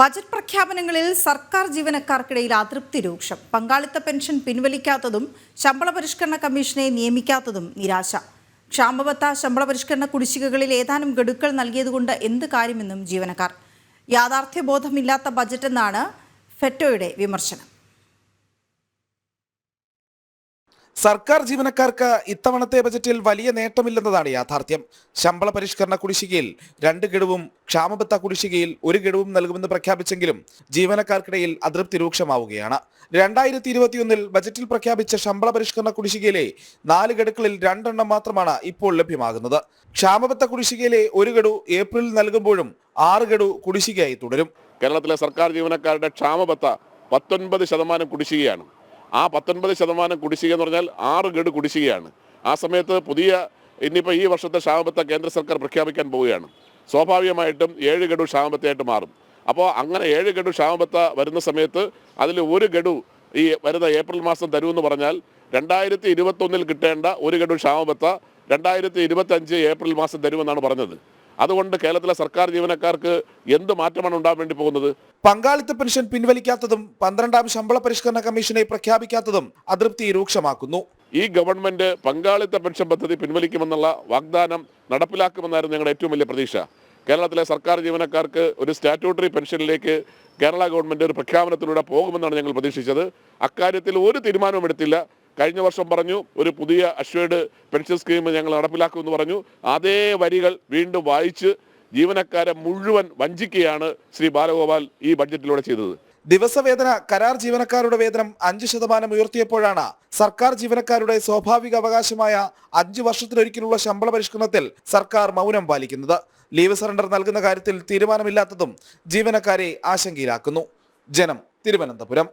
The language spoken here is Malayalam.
ബജറ്റ് പ്രഖ്യാപനങ്ങളിൽ സർക്കാർ ജീവനക്കാർക്കിടയിൽ അതൃപ്തി രൂക്ഷം. പങ്കാളിത്ത പെൻഷൻ പിൻവലിക്കാത്തതും ശമ്പള പരിഷ്കരണ കമ്മീഷനെ നിയമിക്കാത്തതും നിരാശ. ക്ഷാമബത്ത ശമ്പള പരിഷ്കരണ കുടിശ്ശികകളിൽ ഏതാനും ഗഡുക്കൾ നൽകിയതുകൊണ്ട് എന്ത് കാര്യമെന്നും ജീവനക്കാർ. യാഥാർത്ഥ്യബോധമില്ലാത്ത ബജറ്റെന്നാണ് ഫെറ്റോയുടെ വിമർശനം. സർക്കാർ ജീവനക്കാർക്ക് ഇത്തവണത്തെ ബജറ്റിൽ വലിയ നേട്ടമില്ലെന്നതാണ് യാഥാർത്ഥ്യം. ശമ്പള പരിഷ്കരണ കുടിശ്ശികയിൽ രണ്ട് ഗഡുവും ക്ഷാമബത്ത കുടിശ്ശികയിൽ ഒരു ഗഡുവും നൽകുമെന്ന് പ്രഖ്യാപിച്ചെങ്കിലും ജീവനക്കാർക്കിടയിൽ അതൃപ്തി രൂക്ഷമാവുകയാണ്. രണ്ടായിരത്തി ഇരുപത്തിയൊന്നിൽ ബജറ്റിൽ പ്രഖ്യാപിച്ച ശമ്പള പരിഷ്കരണ കുടിശ്ശികയിലെ നാല് ഗഡുക്കളിൽ രണ്ടെണ്ണം മാത്രമാണ് ഇപ്പോൾ ലഭ്യമാകുന്നത്. ക്ഷാമബത്ത കുടിശ്ശികയിലെ ഒരു ഗഡു ഏപ്രിലിൽ നൽകുമ്പോഴും ആറ് ഗഡു കുടിശ്ശികയായി തുടരും. കേരളത്തിലെ സർക്കാർ ജീവനക്കാരുടെ ക്ഷാമബത്ത പത്തൊൻപത് ശതമാനം കുടിശ്ശികയാണ്. ആ പത്തൊൻപത് ശതമാനം കുടിശ്ശിക എന്ന് പറഞ്ഞാൽ ആറ് ഗഡ് കുടിശ്ശികയാണ്. ആ സമയത്ത് പുതിയ ഇനിയിപ്പോൾ ഈ വർഷത്തെ ക്ഷാമബത്ത കേന്ദ്ര സർക്കാർ പ്രഖ്യാപിക്കാൻ പോവുകയാണ്. സ്വാഭാവികമായിട്ടും ഏഴ് ഗഡു ക്ഷാമബത്തയായിട്ട് മാറും. അപ്പോൾ അങ്ങനെ ഏഴ് ഗഡു ക്ഷാമബത്ത വരുന്ന സമയത്ത് അതിൽ ഒരു ഗഡു ഈ വരുന്ന ഏപ്രിൽ മാസം തരുമെന്ന് പറഞ്ഞാൽ രണ്ടായിരത്തി ഇരുപത്തൊന്നിൽ കിട്ടേണ്ട ഒരു ഗഡു ക്ഷാമബത്ത രണ്ടായിരത്തി ഇരുപത്തഞ്ച് ഏപ്രിൽ മാസം തരുമെന്നാണ് പറഞ്ഞത്. അതുകൊണ്ട് കേരളത്തിലെ സർക്കാർ ജീവനക്കാർക്ക് എന്ത് മാറ്റമാണ് ഉണ്ടാകാൻ വേണ്ടി പോകുന്നത്? പങ്കാളിത്ത പെൻഷൻ പിൻവലിക്കാത്തതും പന്ത്രണ്ടാം ശമ്പള പരിഷ്കരണ കമ്മീഷനെ പ്രഖ്യാപിക്കാത്തതും അതൃപ്തി രൂക്ഷമാക്കുന്നു. ഈ ഗവൺമെന്റ് പങ്കാളിത്ത പെൻഷൻ പദ്ധതി പിൻവലിക്കുമെന്നുള്ള വാഗ്ദാനം നടപ്പിലാക്കുമെന്നായിരുന്നു ഞങ്ങളുടെ ഏറ്റവും വലിയ പ്രതീക്ഷ. കേരളത്തിലെ സർക്കാർ ജീവനക്കാർക്ക് ഒരു സ്റ്റാറ്റ്യൂട്ടറി പെൻഷനിലേക്ക് കേരള ഗവൺമെന്റ് ഒരു പ്രഖ്യാപനത്തിലൂടെ പോകുമെന്നാണ് ഞങ്ങൾ പ്രതീക്ഷിച്ചത്. അക്കാര്യത്തിൽ ഒരു തീരുമാനവും എടുത്തില്ല. കഴിഞ്ഞ വർഷം പറഞ്ഞു ഒരു പുതിയ അഷ്വേർഡ് പെൻഷൻ സ്കീം ഞങ്ങൾ നടപ്പിലാക്കുമെന്ന് പറഞ്ഞു. അതേ വരികൾ വീണ്ടും വായിച്ച് ജീവനക്കാരെ മുഴുവൻ വഞ്ചിക്കുകയാണ് ശ്രീ ബാലഗോപാൽ ഈ ബഡ്ജറ്റിലൂടെ ചെയ്തത്. ദിവസവേതന കരാർ ജീവനക്കാരുടെ വേതനം അഞ്ച് ശതമാനം ഉയർത്തിയപ്പോഴാണ് സർക്കാർ ജീവനക്കാരുടെ സ്വാഭാവിക അവകാശമായ അഞ്ചു വർഷത്തിലൊരിക്കലുള്ള ശമ്പള പരിഷ്കരണത്തിൽ സർക്കാർ മൗനം പാലിക്കുന്നത്. ലീവ് സറണ്ടർ നൽകുന്ന കാര്യത്തിൽ തീരുമാനമില്ലാത്തതും ജീവനക്കാരെ ആശങ്കയിലാക്കുന്നു. ജനം തിരുവനന്തപുരം.